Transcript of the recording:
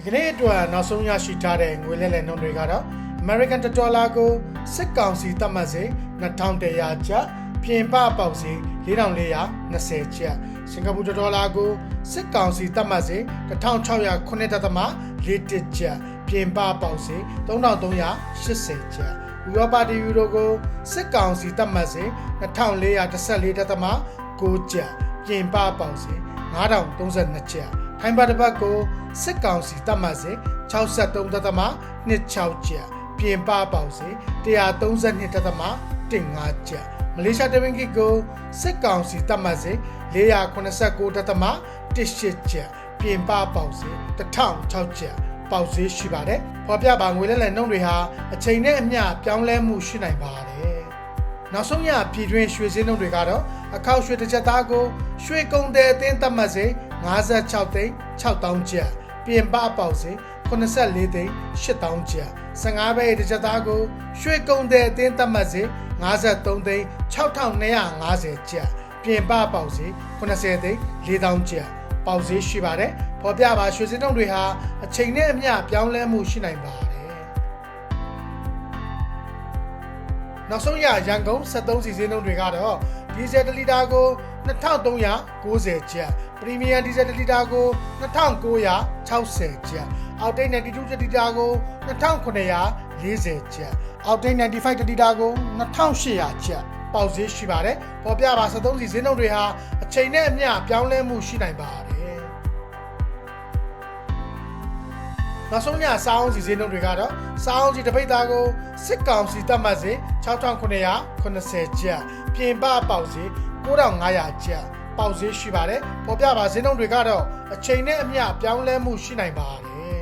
ဒီကနေ့အတွက်နောက်ဆုံးရရှိထားတဲ့ငွေလဲလှယ်နှုန်းတွေကတော့ American Dollar ကိုစစ်ကောင်စီသတ်မှတ်စေ2100ကျပ်ပြင်ပပေါက်စေ4420ကျပ်စင်ကာပူဒေါ်လာကိုစစ်ကောင်စီသတ်မှတ်စေ1609.41ကျပ်ပြင်ပပေါက်စေ3380ကျပ်ဥရောပတီယူရိုကိုစစ်ကောင်စီသတ်မှတ်စေ2414.9ကျပ်ပြင်ပပေါက်စေ9032ကျပ် ထိုင်းဘာတစ်ပတ်ကိုစစ်ကောင်စီတတ်မှတ်စေ63.26ကျပ်ပြင်ပပေါက်စေ132.15ကျပ်မလေးရှားတဝင်းကီကိုစစ်ကောင်စီတတ်မှတ်စေ489.18ကျပ်ပြင်ပပေါက်စေ1006ကျပ်ပေါက်စေရှိပါတယ်ဖော်ပြပါငွေလဲလှယ်နှုန်းတွေဟာအချိန်နဲ့အမျှပြောင်းလဲမှုရှိနိုင်ပါတယ်နောက်ဆုံးရပြည်တွင်းရွှေစင်းနှုန်းတွေကတော့အခောက်ရွှေတစ်ချက်သားကိုရွှေကုံတဲ့အသင်းသတ်မှတ်စေ 56သိန်း6000ကျပ်ပြင်ပပေါက်စေ84သိန်း8000ကျပ်15ဘဲတစ်ချက်သားကိုရွှေကုံတဲ့အသင်းသတ်မှတ်စေ53သိန်း6250ကျပ်ပြင်ပပေါက်စေ80သိန်း4000ကျပ်ပေါက်စေရှိပါတယ်ဖော်ပြပါရွှေစင်းနှုန်းတွေဟာအချိန်နဲ့အမျှပြောင်းလဲမှုရှိနိုင်ပါတယ် နောက်ဆုံးရရန်ကုန်73စီစဉ်နှုန်းတွေကတော့ဒီဇယ်1လီတာကို2390ကျပ်ပရီမီယံဒီဇယ်1လီတာကို2960ကျပ်အောက်တိတ်92လီတာကို2940ကျပ်အောက်တိတ်95လီတာကို2800ကျပ်ပေါက်ဈေးရှိပါတယ်ပေါ်ပြပါ73စီစဉ်နှုန်းတွေဟာအချိန်နဲ့အမျှပြောင်းလဲမှုရှိနိုင်ပါတယ် နောက်ဆုံးညစောင်းစီစဉ်နှုန်းတွေကတော့စောင်းစီတစ်ပိတ်သားကိုစစ်ကောင်စီတတ်မှတ်စေ6980ကျပ်ပြင်ပပေါက်စေ9500ကျပ်ပေါက်စေရှိပါတယ်ပေါ်ပြပါဈေးနှုန်းတွေကတော့အချိန်နဲ့အမျှပြောင်းလဲမှုရှိနိုင်ပါတယ်